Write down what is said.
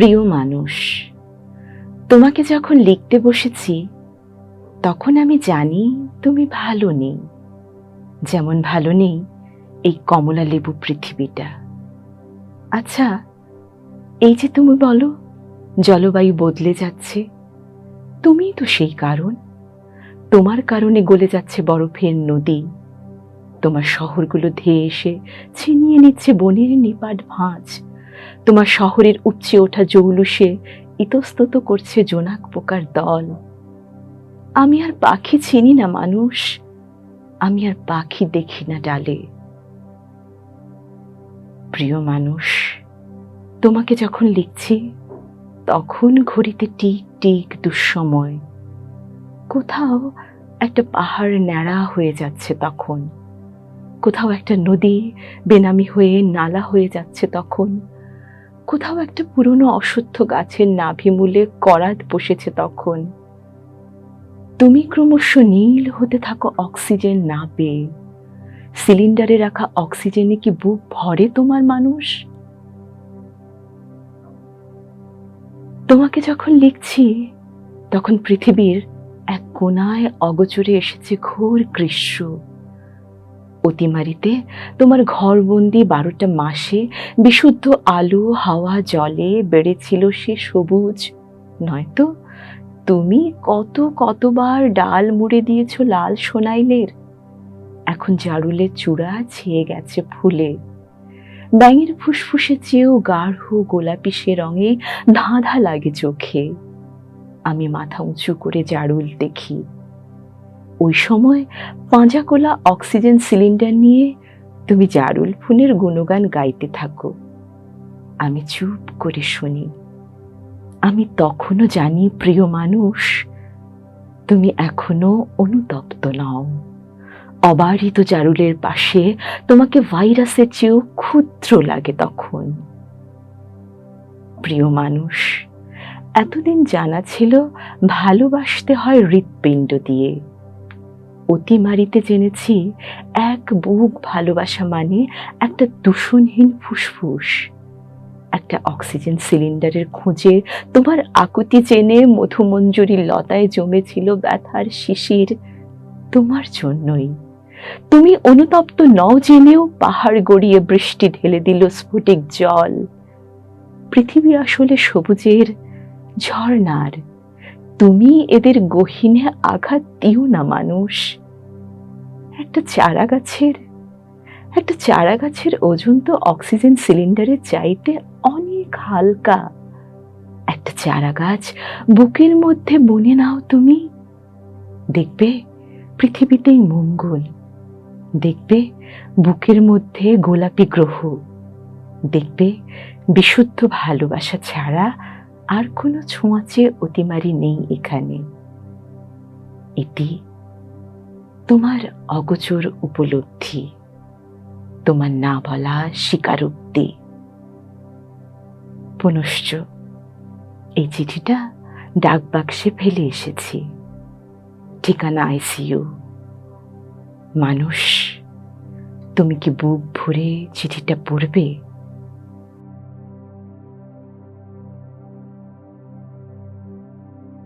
প্রিয় মানুষ, তোমাকে যখন লিখতে বসেছি, তখন আমি জানি তুমি ভালো নেই। যেমন ভালো নেই এই কমলা লেবু পৃথিবীটা। আচ্ছা এই যে তুমি বলো, জলবায়ু বদলে যাচ্ছে। তুমিই তো সেই কারণ। তোমার কারণে গলে যাচ্ছে বরফের নদী। তোমার শহরগুলো ধেয়ে এসে ছিনিয়ে নিচ্ছে বনের নিপাট ভাঁজ। তোমার শহরের উপচে ওঠা জৌলুসে ইতস্তত করছে জোনাক পোকার দল। আমি আর পাখি চিনি না, মানুষ। আমি আর পাখি দেখি না ডালে। প্রিয় মানুষ, তোমাকে যখন লিখছি, তখন ঘড়িতে টিক টিক দুঃসময়। কোথাও একটা পাহাড় ন্যাড়া হয়ে যাচ্ছে তখন। কোথাও একটা নদী বেনামি হয়ে নালা হয়ে যাচ্ছে তখন। কোথাও একটা পুরনো অসত্য গাছের নাভিমূলে করাত বসেছে তখন। তুমি ক্রমশ নীল হতে থাকো অক্সিজেন না পেয়ে। সিলিন্ডারে রাখা অক্সিজেনে কি বুক ভরে তোমার মানুষ? তোমাকে যখন লিখছি, তখন পৃথিবীর এক কোনায় অগোচরে এসেছে ঘোর গ্রীষ্ম। অতিমারিতে তোমার ঘরবন্দি বারোটা মাসে বিশুদ্ধ আলো, হাওয়া, জলে বেড়েছিল সে সবুজ। নয়তো তুমি কত কতবার ডাল মুড়ে দিয়েছ লাল সোনাইলের? এখন জারুলের চূড়া ছেয়ে গেছে ফুলে। ব্যাঙের ফুসফুসে চেয়েও গাঢ় গোলাপি সে রঙে ধাঁধা লাগে চোখে। আমি মাথা উঁচু করে জারুল দেখি। ওই সময় পাঁজাকোলা অক্সিজেন সিলিন্ডার নিয়ে তুমি জারুল ফুনের গুণগান গাইতে থাকো। আমি চুপ করে শুনি। আমি তখনও জানি, প্রিয় মানুষ, তুমি এখনও অনুতপ্ত নও। অবারিত জারুলের পাশে তোমাকে ভাইরাসের চেয়েও ক্ষুদ্র লাগে তখন। প্রিয় মানুষ, এতদিন জানা ছিল ভালোবাসতে হয় হৃৎপিণ্ড দিয়ে। অতিমারিতে জেনেছি এক বুক ভালোবাসা মানে একটা দূষণহীন ফুসফুস। একটা অক্সিজেন সিলিন্ডারের খোঁজে তোমার আকুতি চেনে মধুমঞ্জুরি লতায় জমেছিল ব্যথার শিশির। তোমার জন্যই। তুমি অনুতপ্ত নও জেনেও পাহাড় গড়িয়ে বৃষ্টি ঢেলে দিল স্ফটিক জল। পৃথিবী আসলে সবুজের ঝর্ণার। তুমি এদের গহীনে আঘাত দিও না, মানুষ। একটা চারা গাছের, একটা চারা গাছের ওজন তো অক্সিজেন সিলিন্ডারের চাইতে অনেক হালকা। একটা চারা গাছ বুকের মধ্যে বনে নাও তুমি। দেখবে পৃথিবীতেই মঙ্গল। দেখবে বুকের মধ্যে গোলাপি গ্রহ। দেখবে বিশুদ্ধ ভালোবাসা ছাড়া আর কোনো ছোঁয়াচে অতিমারি নেই এখানে। এটি তোমার অগোচর উপলব্ধি। তোমার না বলা স্বীকারোক্তি। পুনশ্চ এই চিঠিটা ডাক বাক্সে ফেলে এসেছি। ঠিকানা আইসিইউ। মানুষ, তুমি কি বুক ভরে চিঠিটা পড়বে?